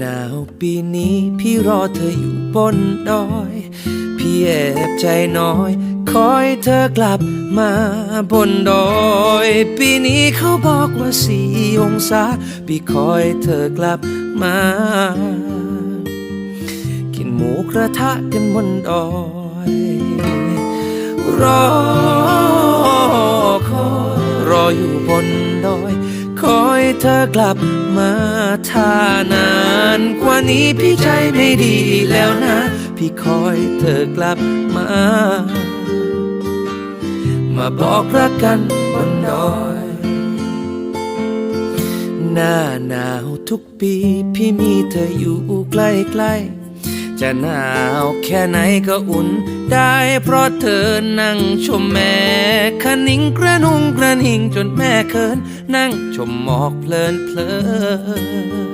หนาวปีนี้พี่รอเธออยู่บนดอย พี่แอบใจน้อย คอยเธอกลับมาบนดอย ปีนี้เขาบอกว่าสี่องศา พี่คอยเธอกลับมา กินหมูกระทะกันบนดอย รอคอยรออยู่บนดอย คอยเธอกลับมาถ้านานกว่านี้พี่ใจไม่ดีแล้วนะ พี่คอยเธอกลับมา มาบอกรักกันบนดอยหน้าหนาวทุกปี พี่มีเธออยู่ใกล้ๆ จะหนาวแค่ไหนก็อุ่นได้เพราะเธอนั่งชมแม่ขนิงกระนุงกระนิงจนแม่เคินนั่งชมหมอกเพลินเพลิน